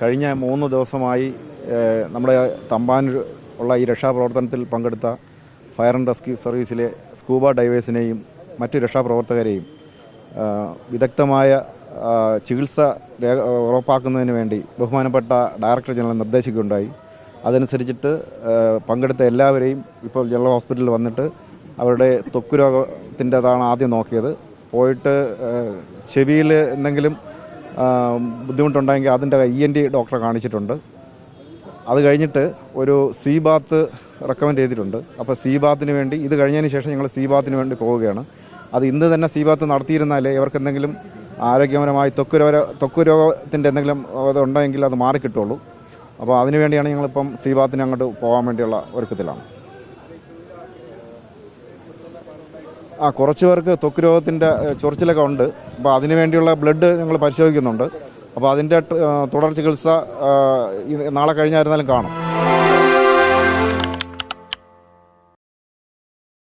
കഴിഞ്ഞ മൂന്ന് ദിവസമായി നമ്മുടെ തമ്പാനൂർ ഉള്ള ഈ രക്ഷാപ്രവർത്തനത്തിൽ പങ്കെടുത്ത ഫയർ ആൻഡ് റെസ്ക്യൂ സർവീസിലെ സ്കൂബ ഡൈവേഴ്സിനെയും മറ്റ് രക്ഷാപ്രവർത്തകരെയും വിദഗ്ധമായ ചികിത്സ ഉറപ്പാക്കുന്നതിന് വേണ്ടി ബഹുമാനപ്പെട്ട ഡയറക്ടർ ജനറൽ നിർദ്ദേശിക്കുകയുണ്ടായി. അതനുസരിച്ചിട്ട് പങ്കെടുത്ത എല്ലാവരെയും ഇപ്പോൾ ജനറൽ ഹോസ്പിറ്റലിൽ വന്നിട്ട് അവരുടെ ത്വക്ക് രോഗത്തിന്റെതാണ് ആദ്യം നോക്കിയത്. പോയിട്ട് ചെവിയിൽ എന്തെങ്കിലും ബുദ്ധിമുട്ടുണ്ടെങ്കിൽ അതിന്റെ ഇ എൻ ഡി ഡോക്ടറെ കാണിച്ചിട്ടുണ്ട്. അത് കഴിഞ്ഞിട്ട് ഒരു സി ബാത്ത് റെക്കമെൻഡ് ചെയ്തിട്ടുണ്ട്. അപ്പോൾ സി ബാത്തിന് വേണ്ടി ഇത് കഴിഞ്ഞതിന് ശേഷം ഞങ്ങൾ സി ബാത്തിന് വേണ്ടി പോവുകയാണ്. അത് ഇന്ന് തന്നെ സി ബാത്ത് നടത്തിയിരുന്നാലേ ഇവർക്ക് എന്തെങ്കിലും ആരോഗ്യപരമായി ത്വക്ക് രോഗ ത്വക്ക് രോഗത്തിന്റെ എന്തെങ്കിലും അത് ഉണ്ടെങ്കിൽ അത് മാറിക്കിട്ടുള്ളൂ. അപ്പോൾ അതിനുവേണ്ടിയാണ് ഞങ്ങളിപ്പം സി ബാത്തിന് അങ്ങോട്ട് പോകാൻ വേണ്ടിയുള്ള ഒരുക്കത്തിലാണ്. ആ കുറച്ച് പേർക്ക് ത്വക്ക് രോഗത്തിന്റെ ചൊറിച്ചിലൊക്കെ ഉണ്ട്. അപ്പോൾ അതിന് വേണ്ടിയുള്ള ബ്ലഡ് ഞങ്ങൾ പരിശോധിക്കുന്നുണ്ട്. അപ്പോൾ അതിന്റെ തുടർ ചികിത്സ നാളെ കഴിഞ്ഞായിരുന്നാലും കാണും.